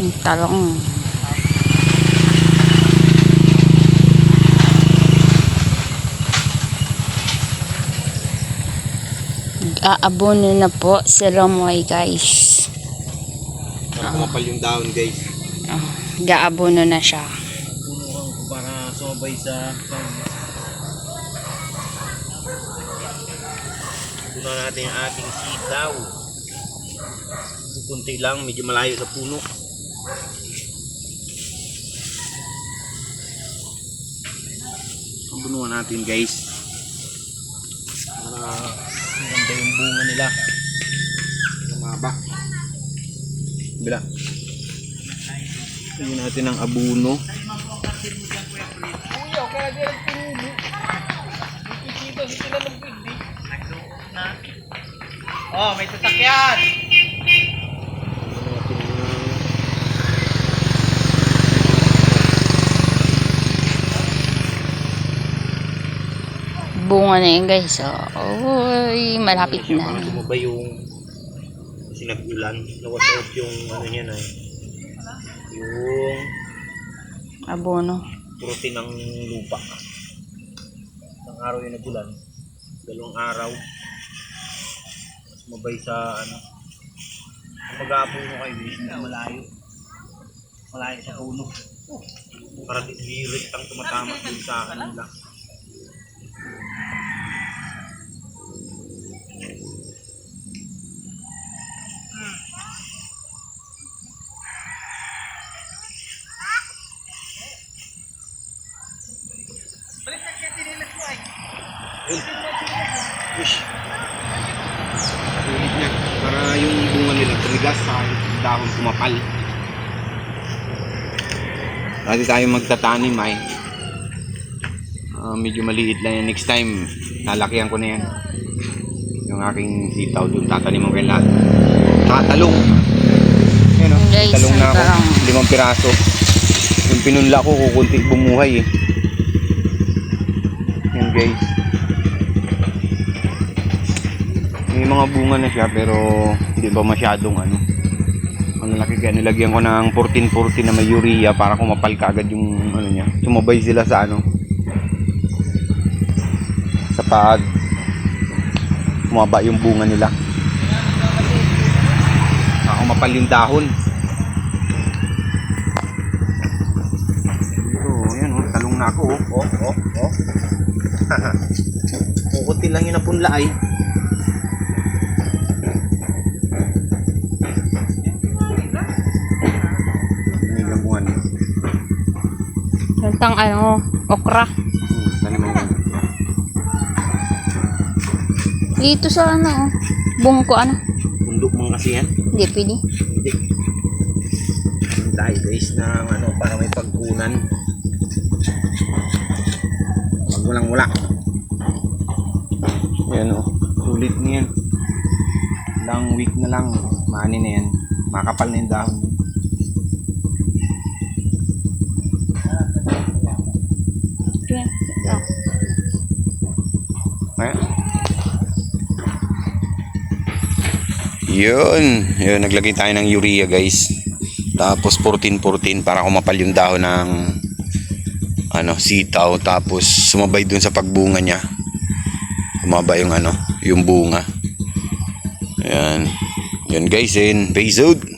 Yung talong. Aabono na po si Romoy guys. Kumapal yung dahon guys. Oh, gaabono na siya. Para sumabay sa Puno natin ang ating sitaw. Kunti lang, medyo malayo sa puno. Punuan natin guys. Para maganda yung bunga nila. Lumaba. Bila. Lagyan natin ng abuno. Oh, may sasakyan. Bunga na yun guys. Oh, Uy, malapit na. Sumabay yung kasi nag-ulan. Nawas yung ano niya na yung Abono. protein ng lupa. Isang araw yung nag-ulan. Dalawang araw. Sumabay sa ano. Kung mag-aapuno kayo, hindi malayo. Malayo sa puno. Para direct ang tumatama dun sa kanila. Push. Sulit niya. Para yung bunga nila tumigas sa dahon kumapal. Dati tayo magtatanim ay ah, medyo maliit lang yan. Next time, lalakihan ko na yan. Yung aking sitaw doon, tatanim mo kayo lahat. Saka talong. Yan o, Guys, talong na ako. Limang piraso. Yung pinunla ko, kukunti bumuhay eh. Guys. May mga bunga na siya pero hindi pa masyadong ano. Ang laki kaya nilagyan ko ng 14-14 na may urea para kumapal kaagad yung ano niya. Sumabay sila sa ano. Sa pag kumaba yung bunga nila. Saka kumapal yung dahon. Ito, yan oh, talong na ako oh. Oh, oh, oh. Kukunti lang yun na punla ay. Yung tang ano, okra. Dito sa ano, oh. Bungko ano. Bundok mo kasi yan. Hindi pwede. Hindi. Tayo guys ng ano para may pagkunan. Walang wala. Yan o. Sulit niyan. Ilang week na lang. Mani na yan. Makapal na yung dahon. Yun. Yun, naglagay tayo ng urea guys. Tapos 14-14 para kumapal yung dahon ng ano, sitaw. Tapos sumabay dun sa pagbunga niya. Kumaba yung ano, yung bunga. Ayan. Yun guys, in. Out.